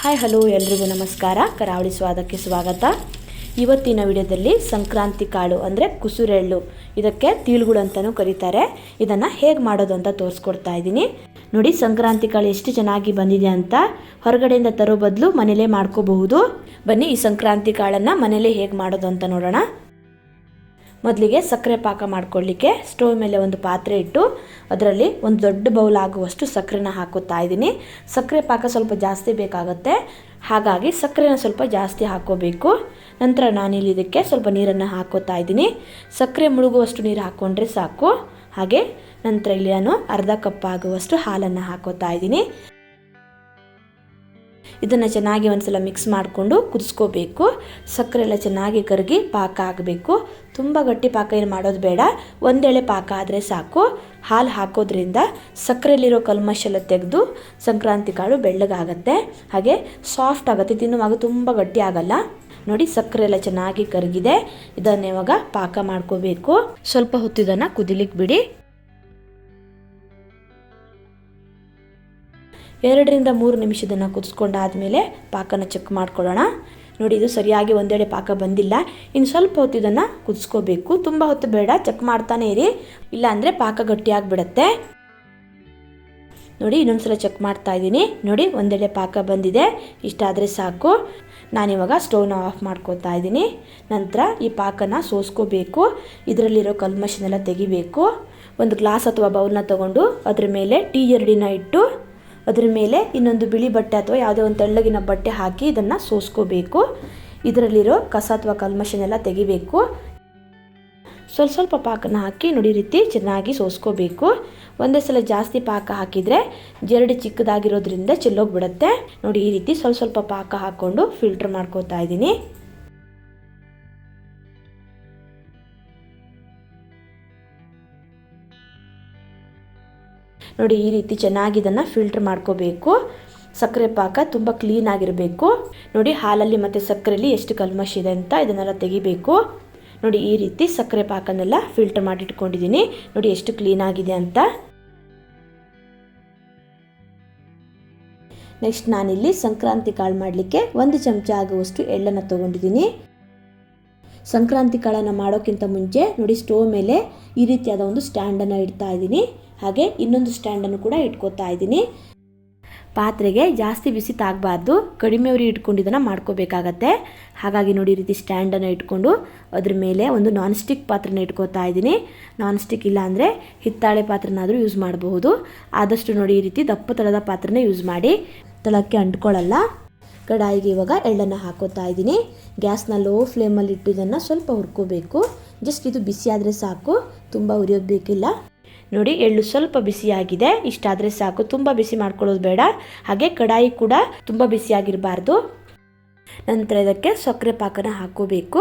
Hi, hello, ಎಲ್ರಿಗೂ ನಮಸ್ಕಾರ. ಕರಾವಳಿ ಸ್ವಾದಕ್ಕೆ ಸ್ವಾಗತ. ಇವತ್ತಿನ ವಿಡಿಯೋದಲ್ಲಿ ಸಂಕ್ರಾಂತಿ ಕಾಳು, ಅಂದರೆ ಕುಸುರೆಳ್ಳು, ಇದಕ್ಕೆ ತೀಳುಗಳು ಅಂತಲೂ ಕರೀತಾರೆ. ಇದನ್ನು ಹೇಗೆ ಮಾಡೋದು ಅಂತ ತೋರಿಸ್ಕೊಡ್ತಾ ಇದ್ದೀನಿ. ನೋಡಿ, ಸಂಕ್ರಾಂತಿ ಕಾಳು ಎಷ್ಟು ಚೆನ್ನಾಗಿ ಬಂದಿದೆ ಅಂತ ಹೊರಗಡೆಯಿಂದ ತರೋ ಬದಲು ಮನೇಲೇ ಮಾಡ್ಕೋಬಹುದು. ಬನ್ನಿ, ಈ ಸಂಕ್ರಾಂತಿ ಕಾಳನ್ನು ಮನೇಲೇ ಹೇಗೆ ಮಾಡೋದು ಅಂತ ನೋಡೋಣ. ಮೊದಲಿಗೆ ಸಕ್ಕರೆ ಪಾಕ ಮಾಡ್ಕೊಳ್ಳಿಕ್ಕೆ ಸ್ಟವ್ ಮೇಲೆ ಒಂದು ಪಾತ್ರೆ ಇಟ್ಟು ಅದರಲ್ಲಿ ಒಂದು ದೊಡ್ಡ ಬೌಲ್ ಆಗುವಷ್ಟು ಸಕ್ಕರೆನ ಹಾಕುತ್ತಾ ಇದ್ದೀನಿ. ಸಕ್ಕರೆ ಪಾಕ ಸ್ವಲ್ಪ ಜಾಸ್ತಿ ಬೇಕಾಗುತ್ತೆ. ಹಾಗಾಗಿ ಸಕ್ಕರೆನ ಸ್ವಲ್ಪ ಜಾಸ್ತಿ ಹಾಕೋಬೇಕು ನಂತರ ನಾನಿಲ್ಲಿ ಇದಕ್ಕೆ ಸ್ವಲ್ಪ ನೀರನ್ನು ಹಾಕೋತಾ ಇದ್ದೀನಿ. ಸಕ್ಕರೆ ಮುಳುಗುವಷ್ಟು ನೀರು ಹಾಕ್ಕೊಂಡ್ರೆ ಸಾಕು. ಹಾಗೆ ನಂತರ ಇಲ್ಲಿ ನಾನು ಅರ್ಧ ಕಪ್ ಆಗುವಷ್ಟು ಹಾಲನ್ನು ಹಾಕೋತಾ ಇದ್ದೀನಿ. ಇದನ್ನು ಚೆನ್ನಾಗಿ ಒಂದ್ಸಲ ಮಿಕ್ಸ್ ಮಾಡಿಕೊಂಡು ಕುದಿಸ್ಕೋಬೇಕು. ಸಕ್ಕರೆ ಎಲ್ಲ ಚೆನ್ನಾಗಿ ಕರಗಿ ಪಾಕ ಆಗಬೇಕು. ತುಂಬ ಗಟ್ಟಿ ಪಾಕ ಏನು ಮಾಡೋದು ಬೇಡ. ಒಂದೆಳೆ ಪಾಕ ಆದರೆ ಸಾಕು. ಹಾಲು ಹಾಕೋದ್ರಿಂದ ಸಕ್ಕರೆಯಲ್ಲಿರೋ ಕಲ್ಮಶ ಎಲ್ಲ ತೆಗೆದು ಸಂಕ್ರಾಂತಿ ಕಾಳು ಬೆಳ್ಳಗಾಗತ್ತೆ. ಹಾಗೆ ಸಾಫ್ಟ್ ಆಗುತ್ತೆ. ತಿನ್ನುವಾಗ ತುಂಬ ಗಟ್ಟಿ ಆಗಲ್ಲ. ನೋಡಿ ಸಕ್ಕರೆ ಎಲ್ಲ ಚೆನ್ನಾಗಿ ಕರಗಿದೆ. ಇದನ್ನ ಇವಾಗ ಪಾಕ ಮಾಡ್ಕೋಬೇಕು. ಸ್ವಲ್ಪ ಹೊತ್ತು ಇದನ್ನು ಕುದಿಲಿಕ್ಕೆ ಬಿಡಿ. ಎರಡರಿಂದ ಮೂರು ನಿಮಿಷದನ್ನು ಕುದಿಸ್ಕೊಂಡಾದಮೇಲೆ ಪಾಕನ ಚೆಕ್ ಮಾಡ್ಕೊಳ್ಳೋಣ. ನೋಡಿ, ಇದು ಸರಿಯಾಗಿ ಒಂದೆಡೆ ಪಾಕ ಬಂದಿಲ್ಲ. ಇನ್ನು ಸ್ವಲ್ಪ ಹೊತ್ತು ಇದನ್ನು ಕುದಿಸ್ಕೋಬೇಕು. ತುಂಬ ಹೊತ್ತು ಬೇಡ ಚೆಕ್ ಮಾಡ್ತಾನೆ ಇರಿ. ಇಲ್ಲಾಂದರೆ ಪಾಕ ಗಟ್ಟಿಯಾಗಿಬಿಡತ್ತೆ. ನೋಡಿ, ಇನ್ನೊಂದ್ಸಲ ಚೆಕ್ ಮಾಡ್ತಾ ಇದ್ದೀನಿ. ನೋಡಿ, ಒಂದೆಡೆ ಪಾಕ ಬಂದಿದೆ. ಇಷ್ಟಾದರೆ ಸಾಕು. ನಾನಿವಾಗ ಸ್ಟವ್ನ ಆಫ್ ಮಾಡ್ಕೋತಾ ಇದ್ದೀನಿ. ನಂತರ ಈ ಪಾಕನ ಸೋಸ್ಕೋಬೇಕು. ಇದರಲ್ಲಿರೋ ಕಲ್ಮಶನೆಲ್ಲ ತೆಗಿಬೇಕು. ಒಂದು ಗ್ಲಾಸ್ ಅಥವಾ ಬೌಲ್ನ ತಗೊಂಡು ಅದರ ಮೇಲೆ ಟೀ ಎರಡಿನ ಇಟ್ಟು ಅದ್ರ ಮೇಲೆ ಇನ್ನೊಂದು ಬಿಳಿ ಬಟ್ಟೆ ಅಥವಾ ಯಾವುದೇ ಒಂದು ತೆಳ್ಳಗಿನ ಬಟ್ಟೆ ಹಾಕಿ ಇದನ್ನು ಸೋಸ್ಕೋಬೇಕು. ಇದರಲ್ಲಿರೋ ಕಸ ಅಥವಾ ಕಲ್ಮಶನೆಲ್ಲ ತೆಗಿಬೇಕು. ಸ್ವಲ್ಪ ಸ್ವಲ್ಪ ಪಾಕನ ಹಾಕಿ ನೋಡಿ ರೀತಿ ಚೆನ್ನಾಗಿ ಸೋಸ್ಕೋಬೇಕು. ಒಂದೇ ಸಲ ಜಾಸ್ತಿ ಪಾಕ ಹಾಕಿದರೆ ಜರಡಿ ಚಿಕ್ಕದಾಗಿರೋದ್ರಿಂದ ಚೆಲ್ಲೋಗ್ಬಿಡುತ್ತೆ. ನೋಡಿ ಈ ರೀತಿ ಸ್ವಲ್ಪ ಸ್ವಲ್ಪ ಪಾಕ ಹಾಕ್ಕೊಂಡು ಫಿಲ್ಟರ್ ಮಾಡ್ಕೋತಾ ಇದ್ದೀನಿ. ನೋಡಿ, ಈ ರೀತಿ ಚೆನ್ನಾಗಿ ಇದನ್ನು ಫಿಲ್ಟರ್ ಮಾಡ್ಕೋಬೇಕು. ಸಕ್ಕರೆ ಪಾಕ ತುಂಬ ಕ್ಲೀನ್ ಆಗಿರಬೇಕು. ನೋಡಿ, ಹಾಲಲ್ಲಿ ಮತ್ತು ಸಕ್ಕರೆಯಲ್ಲಿ ಎಷ್ಟು ಕಲ್ಮಶ್ ಇದೆ ಅಂತ ಇದನ್ನೆಲ್ಲ ತೆಗಿಬೇಕು. ನೋಡಿ, ಈ ರೀತಿ ಸಕ್ಕರೆ ಪಾಕನೆಲ್ಲ ಫಿಲ್ಟರ್ ಮಾಡಿ ಇಟ್ಕೊಂಡಿದ್ದೀನಿ ನೋಡಿ, ಎಷ್ಟು ಕ್ಲೀನ್ ಆಗಿದೆ ಅಂತ. ನೆಕ್ಸ್ಟ್ ನಾನಿಲ್ಲಿ ಸಂಕ್ರಾಂತಿ ಕಾಳು ಮಾಡಲಿಕ್ಕೆ ಒಂದು ಚಮಚ ಆಗುವಷ್ಟು ಎಳ್ಳನ್ನು ತೊಗೊಂಡಿದ್ದೀನಿ. ಸಂಕ್ರಾಂತಿ ಕಾಳನ್ನು ಮಾಡೋಕ್ಕಿಂತ ಮುಂಚೆ ನೋಡಿ, ಸ್ಟೋವ್ ಮೇಲೆ ಈ ರೀತಿಯಾದ ಒಂದು ಸ್ಟ್ಯಾಂಡನ್ನು ಇಡ್ತಾ ಇದ್ದೀನಿ. ಹಾಗೆ ಇನ್ನೊಂದು ಸ್ಟ್ಯಾಂಡನ್ನು ಕೂಡ ಇಟ್ಕೋತಾ ಇದ್ದೀನಿ. ಪಾತ್ರೆಗೆ ಜಾಸ್ತಿ ಬಿಸಿ ತಾಗಬಾರ್ದು, ಕಡಿಮೆ ಉರಿ ಇಟ್ಕೊಂಡು ಇದನ್ನು ಮಾಡ್ಕೋಬೇಕಾಗತ್ತೆ. ಹಾಗಾಗಿ ನೋಡಿ ರೀತಿ ಸ್ಟ್ಯಾಂಡನ್ನು ಇಟ್ಕೊಂಡು ಅದ್ರ ಮೇಲೆ ಒಂದು ನಾನ್ ಸ್ಟಿಕ್ ಪಾತ್ರೆನ ಇಟ್ಕೋತಾ ಇದ್ದೀನಿ. ನಾನ್ ಸ್ಟಿಕ್ ಇಲ್ಲ ಅಂದರೆ ಹಿತ್ತಾಳೆ ಪಾತ್ರೆನಾದರೂ ಯೂಸ್ ಮಾಡಬಹುದು. ಆದಷ್ಟು ನೋಡಿ ಈ ರೀತಿ ದಪ್ಪ ತಳದ ಪಾತ್ರೆನ ಯೂಸ್ ಮಾಡಿ ತಳಕ್ಕೆ ಅಂಟ್ಕೊಳ್ಳಲ್ಲ. ಕಡಾಯಿಗೆ ಇವಾಗ ಎಳ್ಳನ್ನು ಹಾಕೋತಾ ಇದ್ದೀನಿ. ಗ್ಯಾಸ್ನ ಲೋ ಫ್ಲೇಮಲ್ಲಿ ಇಟ್ಟು ಇದನ್ನು ಸ್ವಲ್ಪ ಹುರ್ಕೋಬೇಕು. ಜಸ್ಟ್ ಇದು ಬಿಸಿ ಆದರೆ ಸಾಕು, ತುಂಬ ಉರಿಯೋದು ಬೇಕಿಲ್ಲ. ನೋಡಿ, ಎಳ್ಳು ಸ್ವಲ್ಪ ಬಿಸಿಯಾಗಿದೆ. ಇಷ್ಟಾದರೆ ಸಾಕು, ತುಂಬ ಬಿಸಿ ಮಾಡ್ಕೊಳ್ಳೋದು ಬೇಡ. ಹಾಗೆ ಕಡಾಯಿ ಕೂಡ ತುಂಬ ಬಿಸಿಯಾಗಿರಬಾರ್ದು. ನಂತರ ಇದಕ್ಕೆ ಸಕ್ಕರೆ ಪಾಕನ ಹಾಕೋಬೇಕು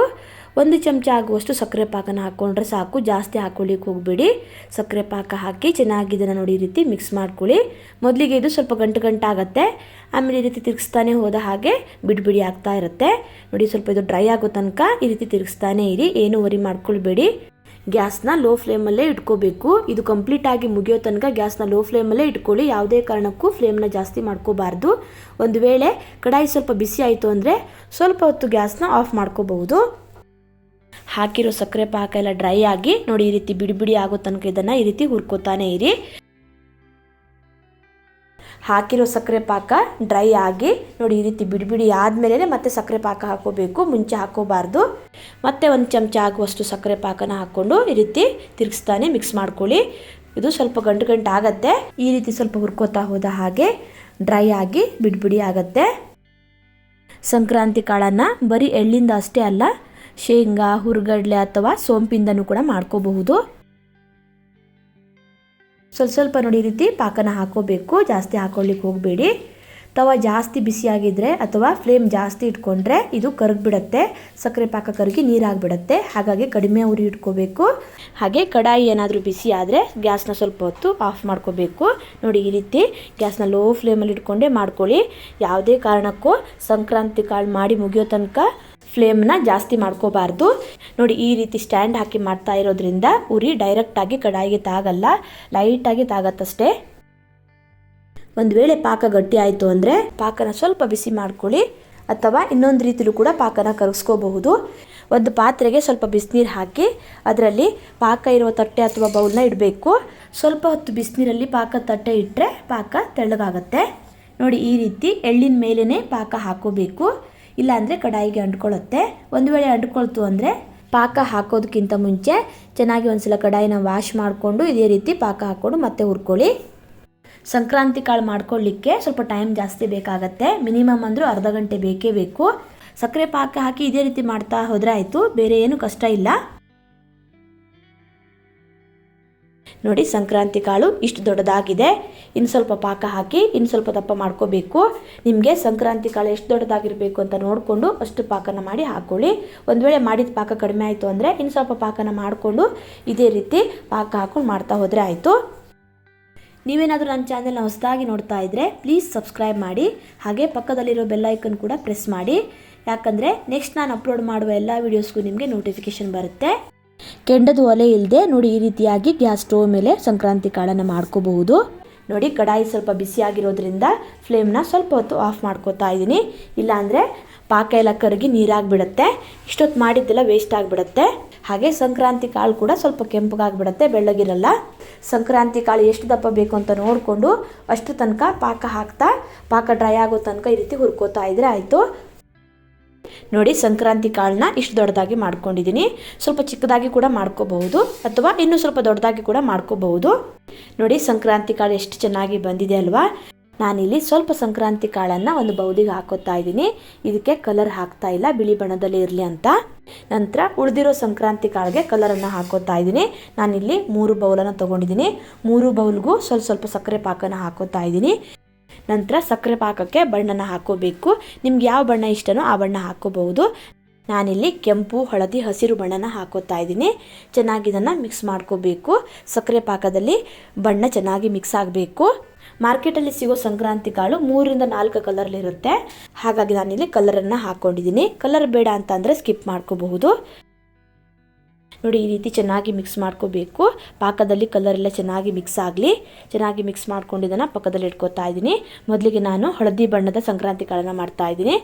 ಒಂದು ಚಮಚ ಆಗುವಷ್ಟು ಸಕ್ಕರೆ ಪಾಕನ ಹಾಕ್ಕೊಂಡ್ರೆ ಸಾಕು, ಜಾಸ್ತಿ ಹಾಕೊಳ್ಳಿಕ್ಕೆ ಹೋಗಬೇಡಿ. ಸಕ್ಕರೆ ಪಾಕ ಹಾಕಿ ಚೆನ್ನಾಗಿ ಇದನ್ನು ನೋಡಿ, ಈ ರೀತಿ ಮಿಕ್ಸ್ ಮಾಡ್ಕೊಳ್ಳಿ. ಮೊದಲಿಗೆ ಇದು ಸ್ವಲ್ಪ ಗಂಟು ಗಂಟಾಗತ್ತೆ. ಆಮೇಲೆ ಈ ರೀತಿ ತಿರುಗಿಸ್ತಾನೆ ಹೋದ ಹಾಗೆ ಬಿಡಿ ಬಿಡಿ ಆಗ್ತಾ ಇರುತ್ತೆ. ನೋಡಿ, ಸ್ವಲ್ಪ ಇದು ಡ್ರೈ ಆಗೋ ತನಕ ಈ ರೀತಿ ತಿರುಗಿಸ್ತಾನೆ ಇರಿ. ಏನು ವರಿ ಮಾಡ್ಕೊಳ್ಬೇಡಿ. ಗ್ಯಾಸ್ನ ಲೋ ಫ್ಲೇಮಲ್ಲೇ ಇಟ್ಕೋಬೇಕು. ಇದು ಕಂಪ್ಲೀಟಾಗಿ ಮುಗಿಯೋ ತನಕ ಗ್ಯಾಸ್ನ ಲೋ ಫ್ಲೇಮಲ್ಲೇ ಇಟ್ಕೊಳ್ಳಿ. ಯಾವುದೇ ಕಾರಣಕ್ಕೂ ಫ್ಲೇಮ್ನ ಜಾಸ್ತಿ ಮಾಡ್ಕೋಬಾರ್ದು. ಒಂದು ವೇಳೆ ಕಡಾಯಿ ಸ್ವಲ್ಪ ಬಿಸಿ ಆಯಿತು ಅಂದರೆ ಸ್ವಲ್ಪ ಹೊತ್ತು ಗ್ಯಾಸ್ನ ಆಫ್ ಮಾಡ್ಕೋಬಹುದು. ಹಾಕಿರೋ ಸಕ್ಕರೆ ಪಾಕ ಎಲ್ಲ ಡ್ರೈ ಆಗಿ ನೋಡಿ ಈ ರೀತಿ ಬಿಡಿ ಬಿಡಿ ಆಗೋ ತನಕ ಇದನ್ನು ಈ ರೀತಿ ಹುರ್ಕೋತಾನೆ ಇರಿ. ಹಾಕಿರೋ ಸಕ್ಕರೆ ಪಾಕ ಡ್ರೈ ಆಗಿ ನೋಡಿ ಈ ರೀತಿ ಬಿಡಿ ಬಿಡಿ ಆದಮೇಲೆ ಮತ್ತೆ ಸಕ್ಕರೆ ಪಾಕ ಹಾಕೋಬೇಕು, ಮುಂಚೆ ಹಾಕೋಬಾರ್ದು. ಮತ್ತೆ ಒಂದು ಚಮಚ ಆಗುವಷ್ಟು ಸಕ್ಕರೆ ಪಾಕನ ಹಾಕ್ಕೊಂಡು ಈ ರೀತಿ ತಿರುಗಿಸ್ತಾನೆ ಮಿಕ್ಸ್ ಮಾಡ್ಕೊಳ್ಳಿ. ಇದು ಸ್ವಲ್ಪ ಗಂಟು ಗಂಟು ಆಗತ್ತೆ. ಈ ರೀತಿ ಸ್ವಲ್ಪ ಹುರ್ಕೋತಾ ಹೋದ ಹಾಗೆ ಡ್ರೈ ಆಗಿ ಬಿಡಿಬಿಡಿ ಬಿಡಿ ಆಗತ್ತೆ. ಸಂಕ್ರಾಂತಿ ಕಾಳನ್ನು ಬರೀ ಎಳ್ಳಿಂದ ಅಷ್ಟೇ ಅಲ್ಲ, ಶೇಂಗಾ, ಹುರ್ಗಡ್ಲೆ ಅಥವಾ ಸೋಂಪಿಂದನೂ ಕೂಡ ಮಾಡ್ಕೋಬಹುದು. ಸ್ವಲ್ಪ ಸ್ವಲ್ಪ ನೋಡಿ ರೀತಿ ಪಾಕನ ಹಾಕೋಬೇಕು. ಜಾಸ್ತಿ ಹಾಕೊಳ್ಳಿಕ್ಕೆ ಹೋಗಬೇಡಿ. ತವ ಜಾಸ್ತಿ ಬಿಸಿಯಾಗಿದ್ದರೆ ಅಥವಾ ಫ್ಲೇಮ್ ಜಾಸ್ತಿ ಇಟ್ಕೊಂಡ್ರೆ ಇದು ಕರಗಿಬಿಡತ್ತೆ. ಸಕ್ಕರೆ ಪಾಕ ಕರಗಿ ನೀರಾಗಿಬಿಡತ್ತೆ. ಹಾಗಾಗಿ ಕಡಿಮೆ ಉರಿ ಇಟ್ಕೋಬೇಕು. ಹಾಗೆ ಕಡಾಯಿ ಏನಾದರೂ ಬಿಸಿ ಆದರೆ ಗ್ಯಾಸ್ನ ಸ್ವಲ್ಪ ಹೊತ್ತು ಆಫ್ ಮಾಡ್ಕೋಬೇಕು. ನೋಡಿ ಈ ರೀತಿ ಗ್ಯಾಸ್ನ ಲೋ ಫ್ಲೇಮಲ್ಲಿ ಇಟ್ಕೊಂಡೇ ಮಾಡ್ಕೊಳ್ಳಿ. ಯಾವುದೇ ಕಾರಣಕ್ಕೂ ಸಂಕ್ರಾಂತಿ ಕಾಳು ಮಾಡಿ ಮುಗಿಯೋ ತನಕ ಫ್ಲೇಮ್ನ ಜಾಸ್ತಿ ಮಾಡ್ಕೋಬಾರ್ದು. ನೋಡಿ, ಈ ರೀತಿ ಸ್ಟ್ಯಾಂಡ್ ಹಾಕಿ ಮಾಡ್ತಾ ಇರೋದ್ರಿಂದ ಉರಿ ಡೈರೆಕ್ಟಾಗಿ ಕಡಾಯಿಗೆ ತಾಗಲ್ಲ ಲೈಟಾಗಿ ತಾಗತ್ತಷ್ಟೇ. ಒಂದು ವೇಳೆ ಪಾಕ ಗಟ್ಟಿ ಆಯಿತು ಅಂದರೆ ಪಾಕನ ಸ್ವಲ್ಪ ಬಿಸಿ ಮಾಡ್ಕೊಳ್ಳಿ, ಅಥವಾ ಇನ್ನೊಂದು ರೀತಿಲೂ ಕೂಡ ಪಾಕನ ಕರಗಿಸ್ಕೋಬಹುದು. ಒಂದು ಪಾತ್ರೆಗೆ ಸ್ವಲ್ಪ ಬಿಸಿನೀರು ಹಾಕಿ, ಅದರಲ್ಲಿ ಪಾಕ ಇರುವ ತಟ್ಟೆ ಅಥವಾ ಬೌಲ್ನ ಇಡಬೇಕು. ಸ್ವಲ್ಪ ಹೊತ್ತು ಬಿಸಿನೀರಲ್ಲಿ ಪಾಕ ತಟ್ಟೆ ಇಟ್ಟರೆ ಪಾಕ ತೆಳ್ಳಗಾಗತ್ತೆ. ನೋಡಿ, ಈ ರೀತಿ ಎಳ್ಳಿನ ಮೇಲೇ ಪಾಕ ಹಾಕೋಬೇಕು. ಇಲ್ಲಾಂದರೆ ಕಡಾಯಿಗೆ ಅಂಟ್ಕೊಳ್ಳುತ್ತೆ. ಒಂದು ವೇಳೆ ಅಂಟ್ಕೊಳ್ತು ಅಂದರೆ ಪಾಕ ಹಾಕೋದಕ್ಕಿಂತ ಮುಂಚೆ ಚೆನ್ನಾಗಿ ಒಂದ್ಸಲ ಕಡಾಯಿನ ವಾಶ್ ಮಾಡಿಕೊಂಡು ಇದೇ ರೀತಿ ಪಾಕ ಹಾಕ್ಕೊಂಡು ಮತ್ತೆ ಹುರ್ಕೊಳ್ಳಿ. ಸಂಕ್ರಾಂತಿ ಕಾಳು ಮಾಡ್ಕೊಳ್ಳಿಕ್ಕೆ ಸ್ವಲ್ಪ ಟೈಮ್ ಜಾಸ್ತಿ ಬೇಕಾಗತ್ತೆ. ಮಿನಿಮಮ್ ಅಂದರೂ ಅರ್ಧ ಗಂಟೆ ಬೇಕೇ ಬೇಕು. ಸಕ್ಕರೆ ಪಾಕ ಹಾಕಿ ಇದೇ ರೀತಿ ಮಾಡ್ತಾ ಹೋದರೆ ಆಯಿತು. ಬೇರೆ ಏನು ಕಷ್ಟ ಇಲ್ಲ. ನೋಡಿ ಸಂಕ್ರಾಂತಿ ಕಾಳು ಇಷ್ಟು ದೊಡ್ಡದಾಗಿದೆ. ಇನ್ನು ಸ್ವಲ್ಪ ಪಾಕ ಹಾಕಿ, ಇನ್ನು ಸ್ವಲ್ಪ ದಪ್ಪ ಮಾಡ್ಕೋಬೇಕು. ನಿಮಗೆ ಸಂಕ್ರಾಂತಿ ಕಾಳು ಎಷ್ಟು ದೊಡ್ಡದಾಗಿರಬೇಕು ಅಂತ ನೋಡಿಕೊಂಡು ಅಷ್ಟು ಪಾಕನ ಮಾಡಿ ಹಾಕ್ಕೊಳ್ಳಿ ಒಂದು ವೇಳೆ ಮಾಡಿದ ಪಾಕ ಕಡಿಮೆ ಆಯಿತು ಅಂದರೆ ಇನ್ನು ಸ್ವಲ್ಪ ಪಾಕನ ಮಾಡಿಕೊಂಡು ಇದೇ ರೀತಿ ಪಾಕ ಹಾಕ್ಕೊಂಡು ಮಾಡ್ತಾ ಹೋದರೆ ಆಯಿತು. ನೀವೇನಾದರೂ ನನ್ನ ಚಾನೆಲ್ನ ಹೊಸದಾಗಿ ನೋಡ್ತಾ ಇದ್ದರೆ ಪ್ಲೀಸ್ ಸಬ್ಸ್ಕ್ರೈಬ್ ಮಾಡಿ, ಹಾಗೆ ಪಕ್ಕದಲ್ಲಿರೋ ಬೆಲ್ಲೈಕನ್ ಕೂಡ ಪ್ರೆಸ್ ಮಾಡಿ. ಯಾಕಂದರೆ ನೆಕ್ಸ್ಟ್ ನಾನು ಅಪ್ಲೋಡ್ ಮಾಡುವ ಎಲ್ಲ ವೀಡಿಯೋಸ್ಗೂ ನಿಮಗೆ ನೋಟಿಫಿಕೇಷನ್ ಬರುತ್ತೆ. ಕೆಂಡದ ಒಲೆ ಇಲ್ಲದೆ ನೋಡಿ ಈ ರೀತಿಯಾಗಿ ಗ್ಯಾಸ್ ಸ್ಟೋವ್ ಮೇಲೆ ಸಂಕ್ರಾಂತಿ ಕಾಳನ್ನು ಮಾಡ್ಕೋಬಹುದು. ನೋಡಿ ಕಡಾಯಿ ಸ್ವಲ್ಪ ಬಿಸಿಯಾಗಿರೋದ್ರಿಂದ ಫ್ಲೇಮ್ನ ಸ್ವಲ್ಪ ಹೊತ್ತು ಆಫ್ ಮಾಡ್ಕೋತಾ ಇದ್ದೀನಿ ಇಲ್ಲಾಂದರೆ ಪಾಕ ಎಲ್ಲ ಕರಗಿ ನೀರಾಗಿಬಿಡುತ್ತೆ. ಇಷ್ಟೊತ್ತು ಮಾಡಿದ್ದೆಲ್ಲ ವೇಸ್ಟ್ ಆಗಿಬಿಡುತ್ತೆ. ಹಾಗೆ ಸಂಕ್ರಾಂತಿ ಕಾಳು ಕೂಡ ಸ್ವಲ್ಪ ಕೆಂಪಗಾಗ್ಬಿಡುತ್ತೆ, ಬೆಳ್ಳಗಿರಲ್ಲ. ಸಂಕ್ರಾಂತಿ ಕಾಳು ಎಷ್ಟು ದಪ್ಪ ಬೇಕು ಅಂತ ನೋಡಿಕೊಂಡು ಅಷ್ಟು ತನಕ ಪಾಕ ಹಾಕ್ತಾ, ಪಾಕ ಡ್ರೈ ಆಗೋ ತನಕ ಈ ರೀತಿ ಹುರ್ಕೋತಾ ಇದ್ರೆ ಆಯಿತು. ನೋಡಿ ಸಂಕ್ರಾಂತಿ ಕಾಳನ್ನ ಇಷ್ಟು ದೊಡ್ಡದಾಗಿ ಮಾಡ್ಕೊಂಡಿದ್ದೀನಿ ಸ್ವಲ್ಪ ಚಿಕ್ಕದಾಗಿ ಕೂಡ ಮಾಡ್ಕೋಬಹುದು ಅಥವಾ ಇನ್ನೂ ಸ್ವಲ್ಪ ದೊಡ್ಡದಾಗಿ ಕೂಡ ಮಾಡ್ಕೋಬಹುದು. ನೋಡಿ ಸಂಕ್ರಾಂತಿ ಕಾಳು ಎಷ್ಟು ಚೆನ್ನಾಗಿ ಬಂದಿದೆ ಅಲ್ವಾ? ನಾನಿಲ್ಲಿ ಸ್ವಲ್ಪ ಸಂಕ್ರಾಂತಿ ಕಾಳನ್ನು ಒಂದು ಬೌದಿಗೆ ಹಾಕೋತಾ ಇದ್ದೀನಿ. ಇದಕ್ಕೆ ಕಲರ್ ಹಾಕ್ತಾ ಇಲ್ಲ, ಬಿಳಿ ಬಣ್ಣದಲ್ಲಿ ಇರಲಿ ಅಂತ. ನಂತರ ಉಳಿದಿರೋ ಸಂಕ್ರಾಂತಿ ಕಾಳಿಗೆ ಕಲರನ್ನು ಹಾಕೋತಾ ಇದ್ದೀನಿ. ನಾನಿಲ್ಲಿ ಮೂರು ಬೌಲನ್ನು ತೊಗೊಂಡಿದ್ದೀನಿ. ಮೂರು ಬೌಲ್ಗೂ ಸ್ವಲ್ಪ ಸ್ವಲ್ಪ ಸಕ್ಕರೆ ಪಾಕನ ಹಾಕೋತಾ ಇದ್ದೀನಿ. ನಂತರ ಸಕ್ಕರೆ ಪಾಕಕ್ಕೆ ಬಣ್ಣನ ಹಾಕೋಬೇಕು. ನಿಮ್ಗೆ ಯಾವ ಬಣ್ಣ ಇಷ್ಟನೋ ಆ ಬಣ್ಣ ಹಾಕೋಬಹುದು. ನಾನಿಲ್ಲಿ ಕೆಂಪು, ಹಳದಿ, ಹಸಿರು ಬಣ್ಣನ ಹಾಕೋತಾ ಇದ್ದೀನಿ. ಚೆನ್ನಾಗಿ ಇದನ್ನು ಮಿಕ್ಸ್ ಮಾಡ್ಕೋಬೇಕು. ಸಕ್ಕರೆ ಪಾಕದಲ್ಲಿ ಬಣ್ಣ ಚೆನ್ನಾಗಿ ಮಿಕ್ಸ್ ಆಗಬೇಕು. ಮಾರ್ಕೆಟಲ್ಲಿ ಸಿಗೋ ಸಂಕ್ರಾಂತಿ ಕಾಳು ಮೂರರಿಂದ ನಾಲ್ಕು ಕಲರ್ಲಿರುತ್ತೆ ಹಾಗಾಗಿ ನಾನಿಲ್ಲಿ ಕಲರನ್ನು ಹಾಕ್ಕೊಂಡಿದ್ದೀನಿ ಕಲರ್ ಬೇಡ ಅಂತ ಅಂದರೆ ಸ್ಕಿಪ್ ಮಾಡ್ಕೋಬಹುದು. ನೋಡಿ, ಈ ರೀತಿ ಚೆನ್ನಾಗಿ ಮಿಕ್ಸ್ ಮಾಡ್ಕೋಬೇಕು. ಪಾಕದಲ್ಲಿ ಕಲರೆಲ್ಲ ಚೆನ್ನಾಗಿ ಮಿಕ್ಸ್ ಆಗಲಿ. ಚೆನ್ನಾಗಿ ಮಿಕ್ಸ್ ಮಾಡ್ಕೊಂಡಿದ್ದನ್ನು ಪಕ್ಕದಲ್ಲಿ ಇಟ್ಕೋತಾ ಇದ್ದೀನಿ. ಮೊದಲಿಗೆ ನಾನು ಹಳದಿ ಬಣ್ಣದ ಸಂಕ್ರಾಂತಿ ಕಾಳನ್ನು ಮಾಡ್ತಾ ಇದ್ದೀನಿ.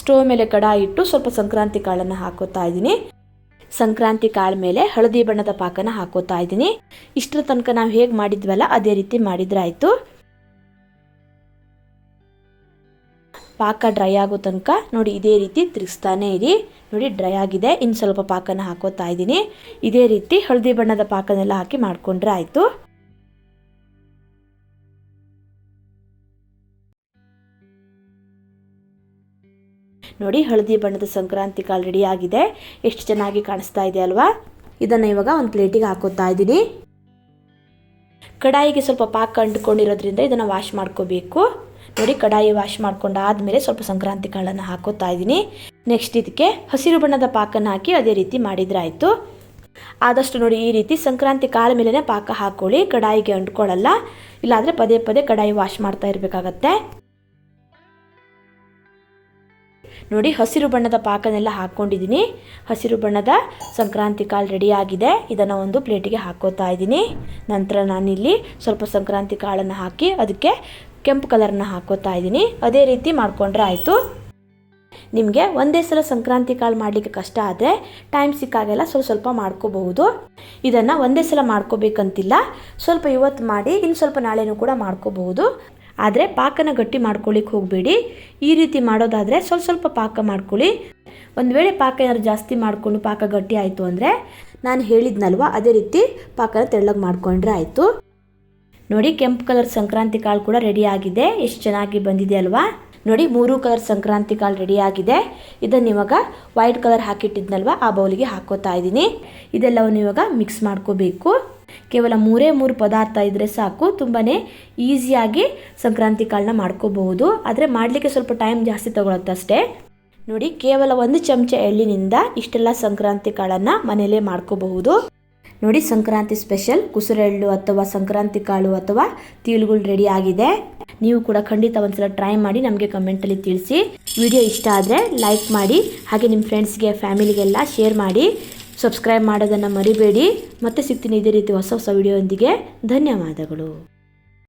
ಸ್ಟೋವ್ ಮೇಲೆ ಕಡಾಯಿ ಇಟ್ಟು ಸ್ವಲ್ಪ ಸಂಕ್ರಾಂತಿ ಕಾಳನ್ನು ಹಾಕೋತಾ ಇದ್ದೀನಿ. ಸಂಕ್ರಾಂತಿ ಕಾಳ ಮೇಲೆ ಹಳದಿ ಬಣ್ಣದ ಪಾಕನ ಹಾಕೋತಾ ಇದ್ದೀನಿ. ಇಷ್ಟರ ತನಕ ನಾವು ಹೇಗೆ ಮಾಡಿದ್ವಲ್ಲ, ಅದೇ ರೀತಿ ಮಾಡಿದ್ರೆ ಪಾಕ ಡ್ರೈ ಆಗೋ ತನಕ ನೋಡಿ ಇದೇ ರೀತಿ ತಿರುಗಿಸ್ತಾನೆ ಇರಿ. ನೋಡಿ ಡ್ರೈ ಆಗಿದೆ. ಇನ್ನು ಸ್ವಲ್ಪ ಪಾಕನ ಹಾಕೋತಾ ಇದ್ದೀನಿ. ಇದೇ ರೀತಿ ಹಳದಿ ಬಣ್ಣದ ಪಾಕನೆಲ್ಲ ಹಾಕಿ ಮಾಡಿಕೊಂಡ್ರೆ ಆಯಿತು. ನೋಡಿ ಹಳದಿ ಬಣ್ಣದ ಸಂಕ್ರಾಂತಿ ಕಾಳು ರೆಡಿ ಆಗಿದೆ. ಎಷ್ಟು ಚೆನ್ನಾಗಿ ಕಾಣಿಸ್ತಾ ಇದೆ ಅಲ್ವಾ? ಇದನ್ನು ಇವಾಗ ಒಂದು ಪ್ಲೇಟಿಗೆ ಹಾಕೋತಾ ಇದ್ದೀನಿ. ಕಡಾಯಿಗೆ ಸ್ವಲ್ಪ ಪಾಕ ಅಂಟ್ಕೊಂಡಿರೋದ್ರಿಂದ ಇದನ್ನು ವಾಶ್ ಮಾಡ್ಕೋಬೇಕು. ನೋಡಿ ಕಡಾಯಿ ವಾಶ್ ಮಾಡ್ಕೊಂಡಾದ್ಮೇಲೆ ಸ್ವಲ್ಪ ಸಂಕ್ರಾಂತಿ ಕಾಳನ್ನು ಹಾಕೋತಾ ಇದ್ದೀನಿ. ನೆಕ್ಸ್ಟ್ ಇದಕ್ಕೆ ಹಸಿರು ಬಣ್ಣದ ಪಾಕನ ಹಾಕಿ ಅದೇ ರೀತಿ ಮಾಡಿದ್ರಾಯಿತು. ಆದಷ್ಟು ನೋಡಿ ಈ ರೀತಿ ಸಂಕ್ರಾಂತಿ ಕಾಳ ಮೇಲೇ ಪಾಕ ಹಾಕ್ಕೊಳ್ಳಿ ಕಡಾಯಿಗೆ ಅಂಟ್ಕೊಳ್ಳಲ್ಲ. ಇಲ್ಲಾಂದರೆ ಪದೇ ಪದೇ ಕಡಾಯಿ ವಾಶ್ ಮಾಡ್ತಾ ಇರಬೇಕಾಗತ್ತೆ. ನೋಡಿ ಹಸಿರು ಬಣ್ಣದ ಪಾಕನೆಲ್ಲ ಹಾಕ್ಕೊಂಡಿದ್ದೀನಿ ಹಸಿರು ಬಣ್ಣದ ಸಂಕ್ರಾಂತಿ ಕಾಳು ರೆಡಿಯಾಗಿದೆ ಇದನ್ನು ಒಂದು ಪ್ಲೇಟಿಗೆ ಹಾಕೋತಾ ಇದ್ದೀನಿ. ನಂತರ ನಾನಿಲ್ಲಿ ಸ್ವಲ್ಪ ಸಂಕ್ರಾಂತಿ ಕಾಳನ್ನು ಹಾಕಿ ಅದಕ್ಕೆ ಕೆಂಪು ಕಲರ್ನ ಹಾಕೋತಾ ಇದ್ದೀನಿ. ಅದೇ ರೀತಿ ಮಾಡಿಕೊಂಡ್ರೆ ಆಯಿತು. ನಿಮಗೆ ಒಂದೇ ಸಲ ಸಂಕ್ರಾಂತಿ ಕಾಳು ಮಾಡಲಿಕ್ಕೆ ಕಷ್ಟ ಆದರೆ ಟೈಮ್ ಸಿಕ್ಕಾಗೆಲ್ಲ ಸ್ವಲ್ಪ ಸ್ವಲ್ಪ ಮಾಡ್ಕೋಬಹುದು. ಇದನ್ನು ಒಂದೇ ಸಲ ಮಾಡ್ಕೋಬೇಕಂತಿಲ್ಲ. ಸ್ವಲ್ಪ ಇವತ್ತು ಮಾಡಿ ಇನ್ನು ಸ್ವಲ್ಪ ನಾಳೆನೂ ಕೂಡ ಮಾಡ್ಕೋಬಹುದು. ಆದರೆ ಪಾಕನ ಗಟ್ಟಿ ಮಾಡ್ಕೊಳ್ಳಿಕ್ಕೆ ಹೋಗಬೇಡಿ. ಈ ರೀತಿ ಮಾಡೋದಾದರೆ ಸ್ವಲ್ಪ ಸ್ವಲ್ಪ ಪಾಕ ಮಾಡ್ಕೊಳ್ಳಿ ಒಂದು ವೇಳೆ ಪಾಕ ಏನಾದ್ರು ಜಾಸ್ತಿ ಮಾಡಿಕೊಂಡು ಪಾಕ ಗಟ್ಟಿ ಆಯಿತು ಅಂದರೆ ನಾನು ಹೇಳಿದ್ನಲ್ವ, ಅದೇ ರೀತಿ ಪಾಕನ ತೆಳ್ಳಗೆ ಮಾಡ್ಕೊಂಡ್ರೆ ಆಯಿತು. ನೋಡಿ ಕೆಂಪು ಕಲರ್ ಸಂಕ್ರಾಂತಿ ಕಾಳು ಕೂಡ ರೆಡಿ ಆಗಿದೆ. ಎಷ್ಟು ಚೆನ್ನಾಗಿ ಬಂದಿದೆ ಅಲ್ವಾ? ನೋಡಿ ಮೂರು ಕಲರ್ ಸಂಕ್ರಾಂತಿ ಕಾಳು ರೆಡಿ ಆಗಿದೆ. ಇದನ್ನು ಇವಾಗ ವೈಟ್ ಕಲರ್ ಹಾಕಿಟ್ಟಿದ್ನಲ್ವಾ, ಆ ಬೌಲಿಗೆ ಹಾಕೋತಾ ಇದ್ದೀನಿ. ಇದೆಲ್ಲವನ್ನು ಇವಾಗ ಮಿಕ್ಸ್ ಮಾಡ್ಕೋಬೇಕು. ಕೇವಲ ಮೂರೇ ಮೂರು ಪದಾರ್ಥ ಇದ್ದರೆ ಸಾಕು ತುಂಬಾ ಈಸಿಯಾಗಿ ಸಂಕ್ರಾಂತಿ ಕಾಳನ್ನ ಮಾಡ್ಕೋಬಹುದು. ಆದರೆ ಮಾಡಲಿಕ್ಕೆ ಸ್ವಲ್ಪ ಟೈಮ್ ಜಾಸ್ತಿ ತಗೊಳತ್ತಷ್ಟೇ ನೋಡಿ ಕೇವಲ ಒಂದು ಚಮಚ ಎಳ್ಳಿನಿಂದ ಇಷ್ಟೆಲ್ಲ ಸಂಕ್ರಾಂತಿ ಕಾಳನ್ನು ಮನೆಯಲ್ಲೇ ಮಾಡ್ಕೋಬಹುದು. ನೋಡಿ, ಸಂಕ್ರಾಂತಿ ಸ್ಪೆಷಲ್ ಕುಸುರೆಳ್ಳು ಅಥವಾ ಸಂಕ್ರಾಂತಿ ಕಾಳು ಅಥವಾ ತೀಳುಗಳು ರೆಡಿ ಆಗಿದೆ. ನೀವು ಕೂಡ ಖಂಡಿತ ಒಂದ್ಸಲ ಟ್ರೈ ಮಾಡಿ ನಮಗೆ ಕಮೆಂಟಲ್ಲಿ ತಿಳಿಸಿ. ವಿಡಿಯೋ ಇಷ್ಟ ಆದರೆ ಲೈಕ್ ಮಾಡಿ, ಹಾಗೆ ನಿಮ್ಮ ಫ್ರೆಂಡ್ಸ್ಗೆ ಫ್ಯಾಮಿಲಿಗೆಲ್ಲ ಶೇರ್ ಮಾಡಿ. ಸಬ್ಸ್ಕ್ರೈಬ್ ಮಾಡೋದನ್ನು ಮರಿಬೇಡಿ. ಮತ್ತೆ ಸಿಗ್ತೀನಿ ಇದೇ ರೀತಿ ಹೊಸ ಹೊಸ ವಿಡಿಯೋದೊಂದಿಗೆ ಧನ್ಯವಾದಗಳು.